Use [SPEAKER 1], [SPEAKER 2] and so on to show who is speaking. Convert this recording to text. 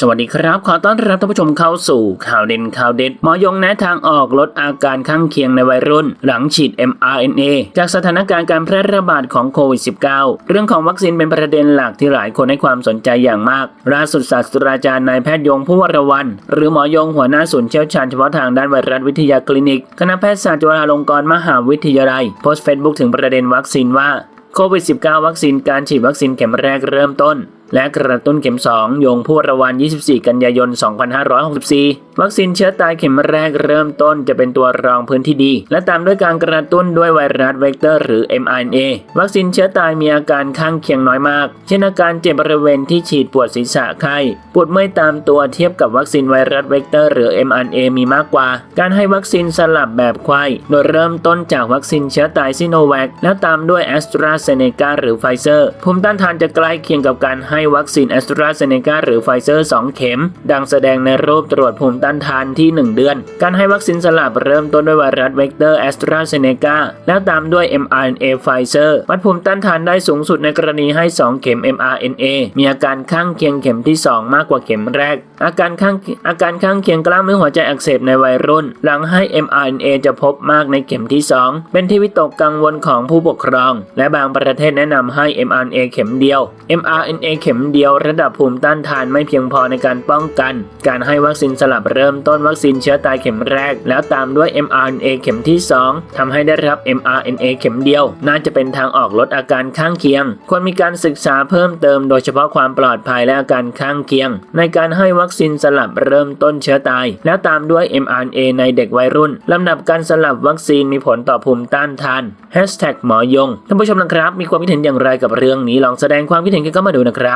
[SPEAKER 1] สวัสดีครับ ขอต้อนรับท่านผู้ชมเข้าสู่ข่าวเด่นข่าวเด็ดหมอยงแนะทางออกลดอาการข้างเคียงในวัยรุ่น หลังฉีด mRNA จากสถานการณ์การแพร่ระบาดของโควิด -19 เรื่องของวัคซีนเป็นประเด็นหลักที่หลายคนให้ความสนใจอย่างมากล่าสุดศาสตราจารย์นายแพทย์ยงผู้วรวันหรือหมอยงหัวหน้าศูนย์เชี่ยวชาญเฉพาะทางด้านไวรัสวิทยาคลินิกคณะแพทยศาสตร์จุฬาลงกรณ์มหาวิทยาลัย โพสต์เฟซบุ๊กถึงประเด็นวัคซีนว่าโควิด -19 วัคซีนการฉีดวัคซีนเข็มแรกเริ่มต้น และกระตุ้นเข็ม2ยงผู้ระวัน 24 กันยายน 2564 วัคซีนเชื้อตายเข็มแรกเริ่มต้นจะเป็นตัวรองพื้นที่ดี และตามด้วยการกระตุ้นด้วยไวรัสเวกเตอร์หรือ mRNA วัคซีนเชื้อตายมีอาการข้างเคียงน้อยมาก เช่นอาการเจ็บบริเวณที่ฉีดปวดศีรษะไข้ ปวดเมื่อยตามตัวเทียบกับวัคซีนไวรัสเวกเตอร์หรือ mRNA มีมากกว่า การให้วัคซีนสลับแบบไข้โดยเริ่มต้นจากวัคซีนเชื้อตายซิโนแวคแล้วตามด้วยแอสตราเซเนกาหรือไฟเซอร์ภูมิต้านทานจะใกล้เคียงกับการใให้วัคซีนแอสตราเซเนกาหรือไฟเซอร์ 2 เข็ม ดังแสดงในรูปตรวจภูมิต้านทานที่ 1 เดือน การให้วัคซีนสลับเริ่มต้นด้วยไวรัสเวกเตอร์แอสตราเซเนกาแล้วตามด้วย mRNA ไฟเซอร์วัดภูมิต้านทานได้สูงสุดในกรณีให้ 2 เข็ม mRNA มีอาการข้างเคียงเข็มที่ 2 มากกว่าเข็มแรก อาการข้างอาการข้างเคียงกล้ามเนื้อหัวใจอักเสบในวัยรุ่น หลังให้ mRNA จะพบมากในเข็มที่ 2 เป็นที่วิตกกังวลของผู้ปกครอง และบางประเทศแนะนำให้ mRNA เข็มเดียว mRNA เข็มเดียวระดับภูมิต้านทานไม่เพียงพอในการป้องกัน การให้วัคซีนสลับเริ่มต้นวัคซีนเชื้อตายเข็มแรก แล้วตามด้วย mRNA เข็มที่ 2ทำให้ได้รับ mRNA เข็มเดียว น่าจะเป็นทางออกลดอาการข้างเคียง ควรมีการศึกษาเพิ่มเติมโดยเฉพาะความปลอดภัยและอาการข้างเคียง ในการให้วัคซีนสลับเริ่มต้นเชื้อตาย แล้วตามด้วย mRNA ในเด็กวัยรุ่นลำดับการสลับวัคซีนมีผลต่อภูมิต้านทานหมอยงท่านผู้ชมนะครับ มีความคิดเห็นอย่างไรกับเรื่องนี้ลองแสดงความคิดเห็นกันเข้ามาดูนะครับ